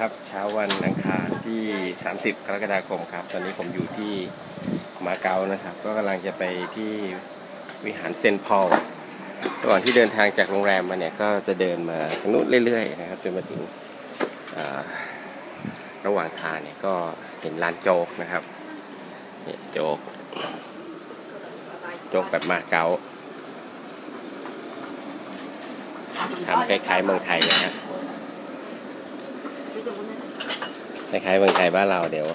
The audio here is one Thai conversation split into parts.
ครับเช้าวันอังคารที่ 30 กรกฎาคมครับ ตอนนี้ผมอยู่ที่มาเก๊านะครับ ก็กำลังจะไปที่วิหารเซนพอลก่อนที่เดินทางจากโรงแรมมาเนี่ยก็จะเดินมาทางนู้นเรื่อยๆนะครับจนมาถึงระหว่างทางเนี่ยก็เห็นร้านโจ๊กนะครับเนี่ยโจ๊กโจ๊กแบบมาเก๊าทำคล้ายๆเมืองไทยนะฮะ คล้ายๆเมืองไทยบ้านเราเดี๋ยว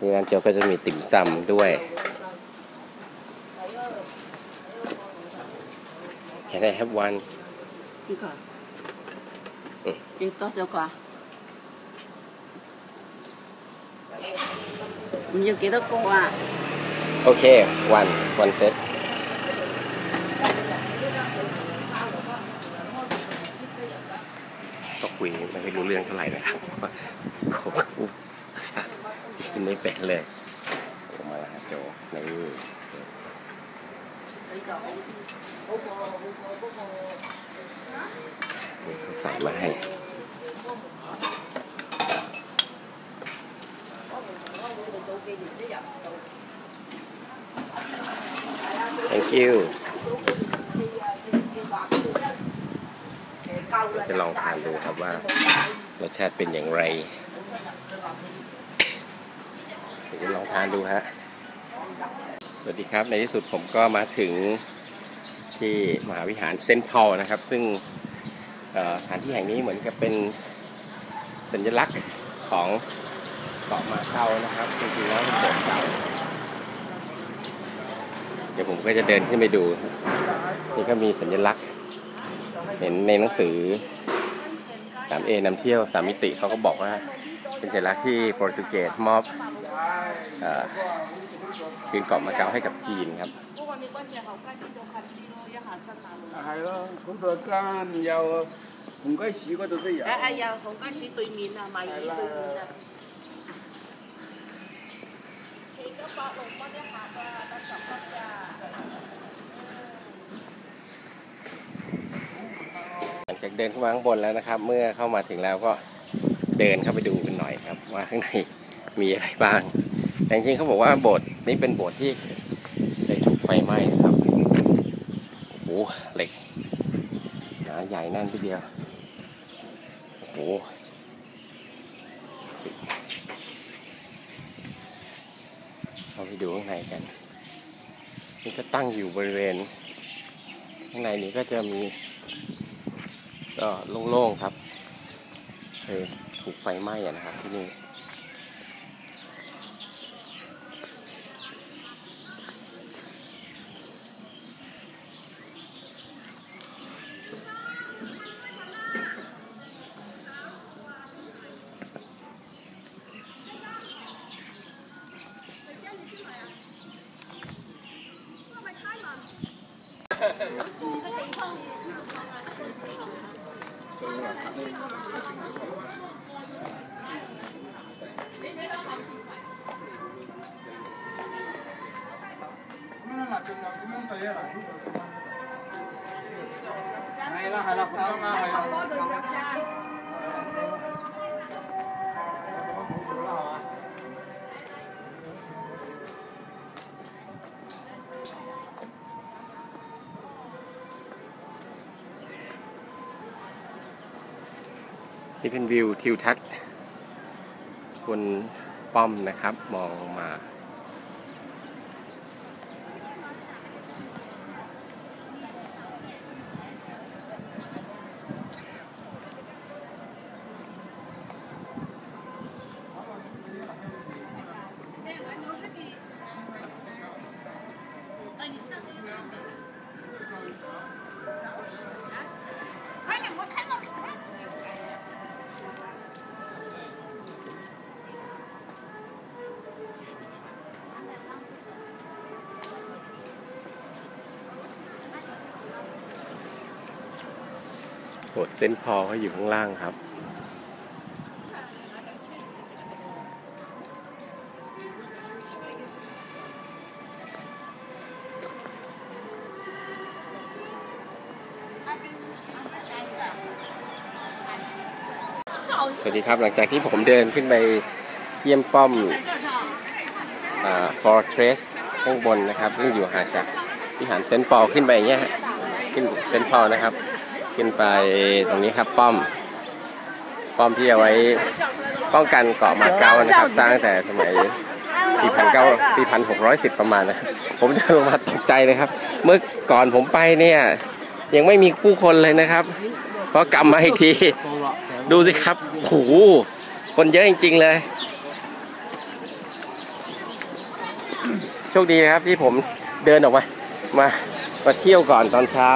มีร้านเกี๊ยวก็จะมีติ่มซำด้วยแค่ไ have one กินก่อนอีกตัวเสียกว่ามัอยู่กี่ตัวอะโอเค one one set คุยไม่รู้เรื่องเท่าไหร่นะครับผมจีนไม่เป็นเลยผมมาแล้วโจในนี่ใส่มาให้ thank you จะลองทานดูครับว่ารสชาติเป็นอย่างไรเดี๋ยวจะลองทานดูฮะสวัสดีครับในที่สุดผมก็มาถึงที่มหาวิหารเซนต์พอลนะครับ ซึ่งสถานที่แห่งนี้เหมือนกับเป็นสัญลักษณ์ของเกาะมาเก๊านะครับจริงๆแล้วเป็นโบสถ์เก่าเดี๋ยวผมก็จะเดินขึ้นไปดูนี่ก็มีสัญลักษณ์ เห็นในหนังสือ 3A นำเที่ยว 3 มิติเขาก็บอกว่า เป็นสัญลักษณ์ที่โปรตุเกสมอบเอ่อคืนเกาะมาเก๊าให้กับจีนครับ不過 ดินเข้ามาข้างบนแล้วนะครับ เมื่อเข้ามาถึงแล้วก็เดินเข้าไปดูกันหน่อยครับ ว่าข้างในมีอะไรบ้าง แต่จริงๆเขาบอกว่าโบสถ์นี้เป็นโบสถ์ที่เคยถูกไฟไหม้ครับโอ้โหเหล็กหนาใหญ่แน่นทีเดียวโอ้โหเข้าไปดูข้างในกัน นี่ก็ตั้งอยู่บริเวณ ข้างในนี้ก็จะมี ก็โล่งๆครับเคยถูกไฟไหม้อะนะครับที่นี่ 咁樣嗱，盡量咁樣對啊嗱，呢度係啦係啦，扶手啱係啊。 นี่เป็นวิวทิวทัศน์บนป้อมนะครับ มองมา โบสถ์เซนพอลเขาอยู่ข้างล่างครับ สวัสดีครับหลังจากที่ผมเดินขึ้นไปเยี่ยมป้อมฟอ่า Fortress ข้างบนนะครับ ซึ่งอยู่ห่างจากวิหารเซนต์ปอลขึ้นไปอย่างเงี้ยขึ้นเซนต์ปอลนะครับ ขึ้นไปตรงนี้ครับป้อม ป้อมที่เอาไว้ป้องกันเกาะมาเก๊านะครับสร้างตั้งแต่สมัยปีพันเก้าปีพันหกร้อยสิบประมาณนะครับผมเดินลงมาตกใจเลยครับ เมื่อก่อนผมไปเนี่ย ยังไม่มีผู้คนเลยนะครับพอกลับมาอีกที ดูสิครับโหคนเยอะจริง ๆ เลยโชคดีนะครับที่ผมเดินออกมา มามาเที่ยวก่อนตอนเช้า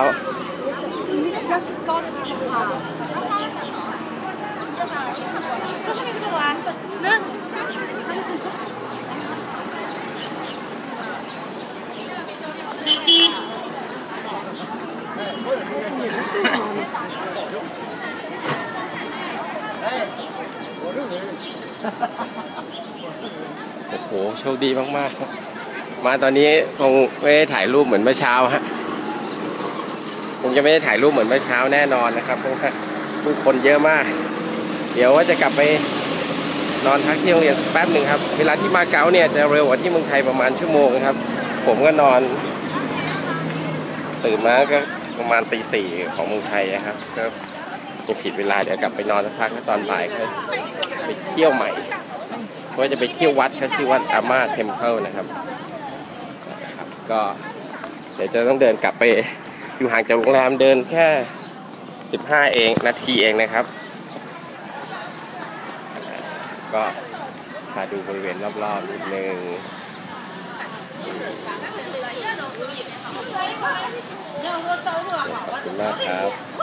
โอ้โห โชคดีมาก ๆ มาตอนนี้คงไม่ได้ถ่ายรูปเหมือนเมื่อเช้าฮะ คงจะไม่ได้ถ่ายรูปเหมือนเมื่อเช้าแน่นอนนะครับเพราะว่าผู้คนเยอะมาก เดี๋ยวว่าจะกลับไปนอนพักที่โรงเรียนแป๊บหนึ่งครับ เวลาที่มาเก๊าเนี่ยจะเร็วกว่าที่เมืองไทยประมาณชั่วโมงครับ ผมก็นอน ตื่นมาก็ประมาณตีสี่ของเมืองไทยนะครับก็ยังผิดเวลาเดี๋ยวกลับไปนอนสักพักตอนบ่ายก็ไปเที่ยวใหม่ว่าจะไปเที่ยววัดครับชื่อวัดอามาเทมเพิลนะครับ ก็เดี๋ยวจะต้องเดินกลับไป อยู่ห่างจากโรงแรมเดินแค่ 15 เองนาทีเองนะครับ ก็พาดูบริเวณรอบๆนิดนึงขอบคุณมากครับ